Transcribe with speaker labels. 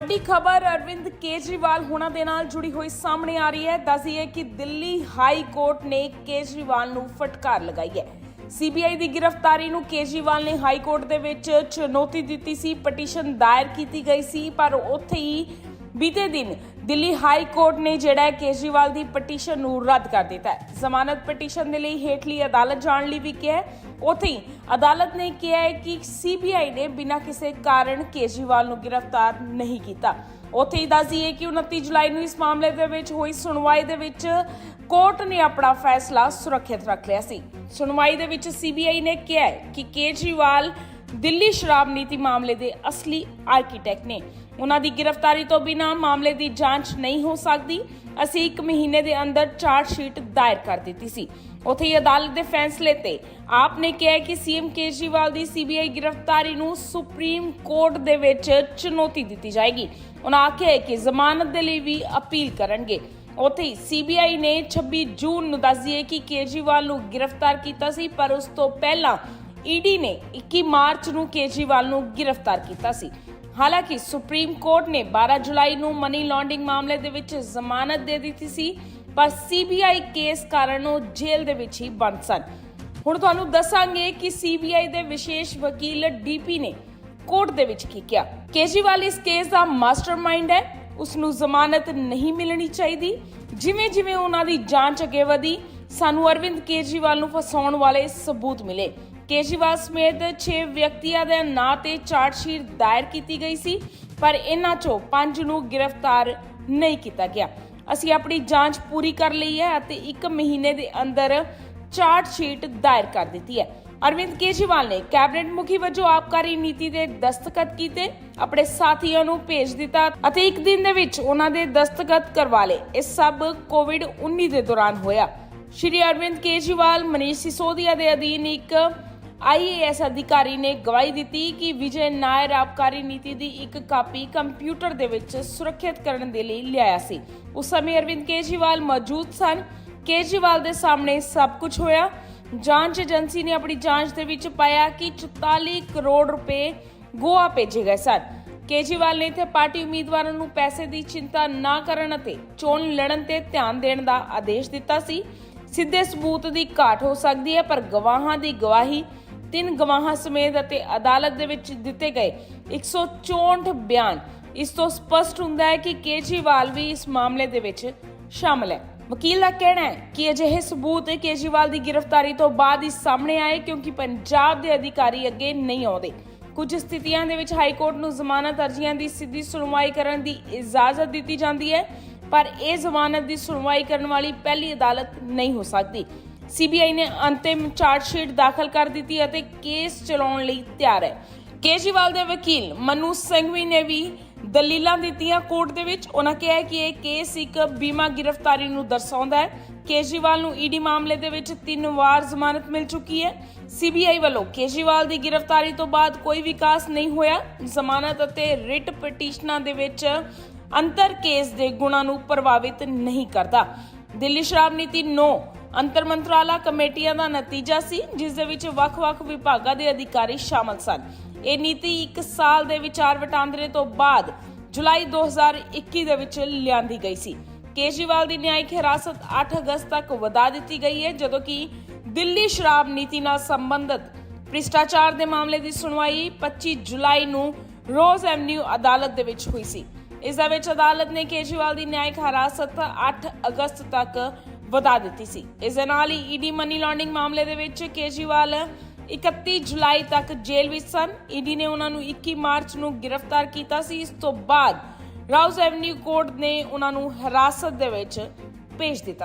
Speaker 1: ਵੱਡੀ ਖਬਰ ਅਰਵਿੰਦ ਕੇਜਰੀਵਾਲ ਹੋਣਾ ਦੇ ਨਾਲ ਜੁੜੀ ਹੋਈ ਸਾਹਮਣੇ ਆ ਰਹੀ ਹੈ। ਦੱਸੀਏ ਕਿ ਦਿੱਲੀ ਹਾਈ ਕੋਰਟ ਨੇ ਕੇਜਰੀਵਾਲ ਨੂੰ ਫਟਕਾਰ ਲਗਾਈ ਹੈ। ਸੀਬੀਆਈ ਦੀ ਗ੍ਰਿਫਤਾਰੀ ਨੂੰ ਕੇਜਰੀਵਾਲ ਨੇ ਹਾਈ ਕੋਰਟ ਦੇ ਵਿੱਚ ਚੁਣੌਤੀ ਦਿੱਤੀ ਸੀ, ਪਟੀਸ਼ਨ ਦਾਇਰ ਕੀਤੀ ਗਈ ਸੀ, ਪਰ ਉੱਥੇ ਹੀ ਬੀਤੇ ਦਿਨ ਦਿੱਲੀ ਹਾਈ ਕੋਰਟ ਨੇ ਜਿਹੜਾ ਹੈ ਕੇਜਰੀਵਾਲ ਦੀ ਪਟੀਸ਼ਨ ਨੂੰ ਰੱਦ ਕਰ ਦਿੱਤਾ ਹੈ। ਜ਼ਮਾਨਤ ਪਟੀਸ਼ਨ ਦੇ ਲਈ ਹੇਠਲੀ ਅਦਾਲਤ ਜਾਣ ਲਈ ਵੀ ਕਿਹਾ ਹੈ। ਅਦਾਲਤ ਨੇ ਕਿਹਾ ਹੈ ਕਿ ਸੀਬੀਆਈ ਨੇ ਬਿਨਾਂ ਕਿਸੇ ਕਾਰਨ ਕੇਜਰੀਵਾਲ ਨੂੰ ਗ੍ਰਿਫਤਾਰ ਨਹੀਂ ਕੀਤਾ। ਉੱਥੇ ਹੀ ਦੱਸ ਦਈਏ ਕਿ 29 ਜੁਲਾਈ ਨੂੰ ਇਸ ਮਾਮਲੇ ਦੇ ਵਿੱਚ ਹੋਈ ਸੁਣਵਾਈ ਦੇ ਵਿੱਚ ਕੋਰਟ ਨੇ ਆਪਣਾ ਫੈਸਲਾ ਸੁਰੱਖਿਅਤ ਰੱਖ ਲਿਆ ਸੀ। ਸੁਣਵਾਈ ਦੇ ਵਿੱਚ ਸੀਬੀਆਈ ਨੇ ਕਿਹਾ ਕਿ ਕੇਜਰੀਵਾਲ ਦਿੱਲੀ ਸ਼ਰਾਬ ਨੀਤੀ ਮਾਮਲੇ ਦੇ ਅਸਲੀ ਆਰਕੀਟੈਕਟ ਨੇ। ਉਹਨਾਂ ਦੀ ਗ੍ਰਿਫਤਾਰੀ ਤੋਂ ਬਿਨਾਂ ਮਾਮਲੇ ਦੀ ਜਾਂਚ ਨਹੀਂ ਹੋ ਸਕਦੀ। ਅਸੀਂ 1 ਮਹੀਨੇ ਦੇ ਅੰਦਰ ਚਾਰਜ ਸ਼ੀਟ ਦਾਇਰ ਕਰ ਦਿੱਤੀ ਸੀ। ਉੱਥੇ ਹੀ ਅਦਾਲਤ ਦੇ ਫੈਸਲੇ ਤੇ ਆਪ ਨੇ ਕਿਹਾ ਕਿ ਸੀਐਮ ਕੇਜਰੀਵਾਲ ਦੀ ਸੀਬੀਆਈ ਗ੍ਰਿਫਤਾਰੀ ਨੂੰ ਸੁਪਰੀਮ ਕੋਰਟ ਦੇ ਵਿੱਚ ਚੁਣੌਤੀ ਦਿੱਤੀ ਜਾਏਗੀ। ਉਹਨਾਂ ਆਖਿਆ ਕਿ ਜ਼ਮਾਨਤ ਦੇ ਲਈ ਵੀ ਅਪੀਲ ਕਰਨਗੇ। ਉੱਥੇ ਹੀ ਸੀਬੀਆਈ ਨੇ 26 ਜੂਨ ਨੂੰ ਦੱਸ ਕਿ ਕੇਜਰੀਵਾਲ ਨੂੰ ਗ੍ਰਿਫਤਾਰ ਕੀਤਾ ਸੀ, ਪਰ ਉਸ ਤੋਂ ਪਹਿਲਾਂ ਈਡੀ ਨੇ 21 ਮਾਰਚ ਨੂੰ ਕੇਜਰੀਵਾਲ ਨੂੰ ਗ੍ਰਿਫਤਾਰ ਕੀਤਾ ਸੀ। ਹਾਲਾਂਕਿ ਸੁਪਰੀਮ ਕੋਰਟ ਨੇ 12 ਜੁਲਾਈ ਨੂੰ ਮਨੀ ਲਾਂਡਰਿੰਗ ਮਾਮਲੇ ਦੇ ਵਿੱਚ ਜ਼ਮਾਨਤ ਦੇ ਦਿੱਤੀ ਸੀ, ਪਰ ਸੀਬੀਆਈ ਕੇਸ ਕਾਰਨ ਉਹ ਜੇਲ੍ਹ ਦੇ ਵਿੱਚ ਹੀ ਬੰਦ ਸਨ। ਹੁਣ ਤੁਹਾਨੂੰ ਦੱਸਾਂਗੇ ਕਿ ਸੀਬੀਆਈ ਦੇ ਵਿਸ਼ੇਸ਼ ਵਕੀਲ ਡੀਪੀ ਨੇ ਕੋਰਟ ਦੇ ਵਿੱਚ ਕੀ ਕਿਹਾ। ਕੇਜਰੀਵਾਲ ਇਸ ਕੇਸ ਦਾ ਮਾਸਟਰਮਾਈਂਡ ਹੈ ਉਸ ਨੂੰ ਜ਼ਮਾਨਤ ਨਹੀਂ ਮਿਲਣੀ ਚਾਹੀਦੀ। ਜਿਵੇਂ ਜਿਵੇਂ ਉਹਨਾਂ ਦੀ ਜਾਂਚ ਅੱਗੇ ਵਧੀ ਸਾਨੂੰ ਅਰਵਿੰਦ ਕੇਜਰੀਵਾਲ ਨੂੰ ਫਸਾਉਣ ਵਾਲੇ ਸਬੂਤ ਮਿਲੇ। ਕੇਜਰੀਵਾਲ ਸਮੇਤ 6 ਵਿਅਕਤੀਆਂ ਦੇ ਨਾਂ ਤੇ ਚਾਰਜ ਦਾਇਰ ਕੀਤੀ ਗਈ ਸੀ, ਪਰ ਇਹਨਾਂ ਚੋਂ 5 ਨੂੰ ਗ੍ਰਿਫਤਾਰ ਨਹੀਂ ਕੀਤਾ ਗਿਆ। ਅਸੀਂ ਆਪਣੀ ਜਾਂਚ ਪੂਰੀ ਕਰ ਲਈ ਹੈ ਅਤੇ 1 ਮਹੀਨੇ ਦੇ ਅੰਦਰ ਚਾਰਜ ਦਾਇਰ ਕਰ ਦਿੱਤੀ ਹੈ। ਅਰਵਿੰਦ ਕੇਜਰੀਵਾਲ ਨੇ ਕੈਬਨਿਟ ਮੁਖੀ ਵਜੋਂ ਆਬਕਾਰੀ ਨੀਤੀ ਦੇ ਦਸਤਖਤ ਕੀਤੇ, ਆਪਣੇ ਸਾਥੀਆਂ ਨੂੰ ਭੇਜ ਦਿੱਤਾ ਅਤੇ ਇੱਕ ਦਿਨ ਦੇ ਵਿੱਚ ਉਹਨਾਂ ਦੇ ਦਸਤਖਤ ਕਰਵਾ ਲਏ। ਇਹ ਸਭ ਕੋਵਿਡ 19 ਦੇ ਦੌਰਾਨ ਹੋਇਆ। ਸ਼੍ਰੀ ਅਰਵਿੰਦ ਕੇਜਰੀਵਾਲ, ਮਨੀਸ਼ ਸਿਸੋਦੀਆ ਦੇ ਅਧੀਨ ਇੱਕ ਆਈਏਐਸ ਅਧਿਕਾਰੀ ਨੇ ਗਵਾਹੀ ਦਿੱਤੀ ਕਿ ਵਿਜੇ ਨਾਇਰ ਆਬਕਾਰੀ ਨੀਤੀ ਦੀ ਇੱਕ ਕਾਪੀ ਕੰਪਿਊਟਰ ਦੇ ਵਿੱਚ ਸੁਰੱਖਿਅਤ ਕਰਨ ਦੇ ਲਈ ਲਿਆਇਆ ਸੀ। ਉਸ ਸਮੇਂ ਅਰਵਿੰਦ ਕੇਜਰੀਵਾਲ ਮੌਜੂਦ ਸਨ। ਕੇਜਰੀਵਾਲ ਦੇ ਸਾਹਮਣੇ ਸਭ ਕੁਝ ਹੋਇਆ। ਜਾਂਚ ਏਜੰਸੀ ਨੇ ਆਪਣੀ ਜਾਂਚ ਦੇ ਵਿੱਚ ਪਾਇਆ ਕਿ 44 ਕਰੋੜ ਰੁਪਏ ਗੋਆ ਭੇਜੇ ਗਏ ਸਨ। ਕੇਜਰੀਵਾਲ ਨੇ ਇੱਥੇ ਪਾਰਟੀ ਉਮੀਦਵਾਰਾਂ ਨੂੰ ਪੈਸੇ ਦੀ ਚਿੰਤਾ ਨਾ ਕਰਨ ਅਤੇ ਚੋਣ ਲੜਨ ਤੇ ਧਿਆਨ ਦੇਣ ਦਾ ਆਦੇਸ਼ ਦਿੱਤਾ ਸੀ। ਸਿੱਧੇ ਸਬੂਤ ਦੀ ਘਾਟ ਹੋ ਸਕਦੀ ਹੈ, ਪਰ ਗਵਾਹਾਂ ਦੀ ਗਵਾਹੀ ਤਿੰਨ ਗਵਾਹਾਂ ਸਮੇਤ ਅਤੇ ਅਦਾਲਤ ਦੇ ਵਿੱਚ ਦਿੱਤੇ ਗਏ 164 ਬਿਆਨ। ਇਸ ਤੋਂ ਸਪਸ਼ਟ ਹੁੰਦਾ ਹੈ ਕਿ ਕੇਜਰੀਵਾਲ ਵੀ ਇਸ ਮਾਮਲੇ ਦੇ ਵਿੱਚ ਸ਼ਾਮਲ ਹੈ। ਵਕੀਲ ਦਾ ਕਹਿਣਾ ਹੈ ਕਿ ਅਜਿਹੇ ਸਬੂਤ ਕੇਜਰੀਵਾਲ ਦੀ ਗ੍ਰਿਫਤਾਰੀ ਤੋਂ ਬਾਅਦ ਹੀ ਸਾਹਮਣੇ ਆਏ ਕਿਉਂਕਿ ਪੰਜਾਬ ਦੇ ਅਧਿਕਾਰੀ ਅੱਗੇ ਨਹੀਂ ਆਉਂਦੇ। ਕੁਝ ਸਥਿਤੀਆਂ ਦੇ ਵਿੱਚ ਹਾਈ ਕੋਰਟ ਨੂੰ ਜ਼ਮਾਨਤ ਅਰਜ਼ੀਆਂ ਦੀ ਸਿੱਧੀ ਸੁਣਵਾਈ ਕਰਨ ਦੀ ਇਜਾਜ਼ਤ ਦਿੱਤੀ ਜਾਂਦੀ ਹੈ। ਪਰ ਇਹ ਜ਼ਮਾਨਤ ਦੀ ਸੁਣਵਾਈ ਕਰਨ ਵਾਲੀ ਪਹਿਲੀ ਅਦਾਲਤ ਨਹੀਂ ਹੋ ਸਕਦੀ। ਸੀਬੀਆਈ ਨੇ ਅੰਤਿਮ ਚਾਰਜ ਸ਼ੀਟ ਦਾਖਲ ਕਰ ਦਿੱਤੀ ਅਤੇ ਕੇਸ ਚਲਾਉਣ ਲਈ ਤਿਆਰ ਹੈ। ਕੇਜਰੀਵਾਲ ਦੇ ਵਕੀਲ ਮਨੂ ਸਿੰਘਵੀ ਨੇ ਵੀ ਦਲੀਲਾਂ ਦਿੱਤੀਆਂ। ਕੋਰਟ ਦੇ ਵਿੱਚ ਉਹਨਾਂ ਕਿਹਾ ਕਿ ਇਹ ਕੇਸ ਇੱਕ ਬੀਮਾ ਗ੍ਰਿਫਤਾਰੀ ਨੂੰ ਦਰਸਾਉਂਦਾ ਹੈ। ਕੇਜਰੀਵਾਲ ਨੂੰ ਈਡੀ ਮਾਮਲੇ ਦੇ ਵਿੱਚ ਤਿੰਨ ਵਾਰ ਜ਼ਮਾਨਤ ਮਿਲ ਚੁੱਕੀ ਹੈ। ਸੀਬੀਆਈ ਵੱਲੋਂ ਕੇਜਰੀਵਾਲ ਦੀ ਗ੍ਰਿਫਤਾਰੀ ਤੋਂ ਬਾਅਦ ਕੋਈ ਵਿਕਾਸ ਨਹੀਂ ਹੋਇਆ। ਜ਼ਮਾਨਤ ਅਤੇ ਰਿਟ ਪਟੀਸ਼ਨਾਂ ਦੇ ਵਿੱਚ ਅੰਤਰ ਕੇਸ ਦੇ ਗੁਣਾਂ ਨੂੰ ਪ੍ਰਭਾਵਿਤ ਨਹੀਂ ਕਰਦਾ। ਦਿੱਲੀ ਸ਼ਰਾਬ ਨੀਤੀ 9 ਅੰਤਰ ਮੰਤਰਾਲਾ ਕਮੇਟੀਆਂ ਦਾ ਨਤੀਜਾ ਸੀ, ਜਿਸ ਦੇ ਵਿੱਚ ਵੱਖ-ਵੱਖ ਵਿਭਾਗਾਂ ਦੇ ਅਧਿਕਾਰੀ ਸ਼ਾਮਲ ਸਨ। ਇਹ ਨੀਤੀ 1 ਸਾਲ ਦੇ ਵਿਚਾਰ ਵਟਾਂਦਰੇ ਤੋਂ ਬਾਅਦ ਜੁਲਾਈ 2021 ਦੇ ਵਿੱਚ ਲਿਆਂਦੀ ਗਈ ਸੀ। ਕੇਜਰੀਵਾਲ ਦੀ ਨਿਆਇਕ ਹਿਰਾਸਤ 8 ਅਗਸਤ ਤੱਕ ਵਧਾ ਦਿੱਤੀ ਗਈ ਹੈ, ਜਦੋਂ ਕਿ ਦਿੱਲੀ ਸ਼ਰਾਬ ਨੀਤੀ ਨਾਲ ਸੰਬੰਧਿਤ ਭ੍ਰਿਸ਼ਟਾਚਾਰ ਦੇ ਮਾਮਲੇ ਦੀ ਸੁਣਵਾਈ 25 ਜੁਲਾਈ ਨੂੰ ਰੋਜ਼ ਐਵਨਿਊ ਅਦਾਲਤ ਦੇ ਵਿੱਚ ਹੋਈ ਸੀ। ਇਸ ਦੇ ਵਿੱਚ ਅਦਾਲਤ ਨੇ ਕੇਜਰੀਵਾਲ ਦੀ ਨਿਆਇਕ ਹਿਰਾਸਤ 8 ਅਗਸਤ ਤੱਕ ਵਧਾ ਦਿੱਤੀ ਸੀ। ਇਸ ਦੇ ਨਾਲ ਹੀ ਈਡੀ ਮਨੀ ਲਾਂਡਰਿੰਗ ਮਾਮਲੇ ਦੇ ਵਿੱਚ ਕੇਜਰੀਵਾਲ 31 ਜੁਲਾਈ ਤੱਕ ਜੇਲ੍ਹ ਵਿੱਚ ਸਨ। ਈਡੀ ਨੇ ਉਹਨਾਂ ਨੂੰ 21 ਮਾਰਚ ਨੂੰ ਗ੍ਰਿਫਤਾਰ ਕੀਤਾ ਸੀ। ਇਸ ਤੋਂ ਬਾਅਦ ਰਾਉਜ਼ ਐਵਨਿਊ ਕੋਰਟ ਨੇ ਉਹਨਾਂ ਨੂੰ ਹਿਰਾਸਤ ਦੇ ਵਿੱਚ ਭੇਜ ਦਿੱਤਾ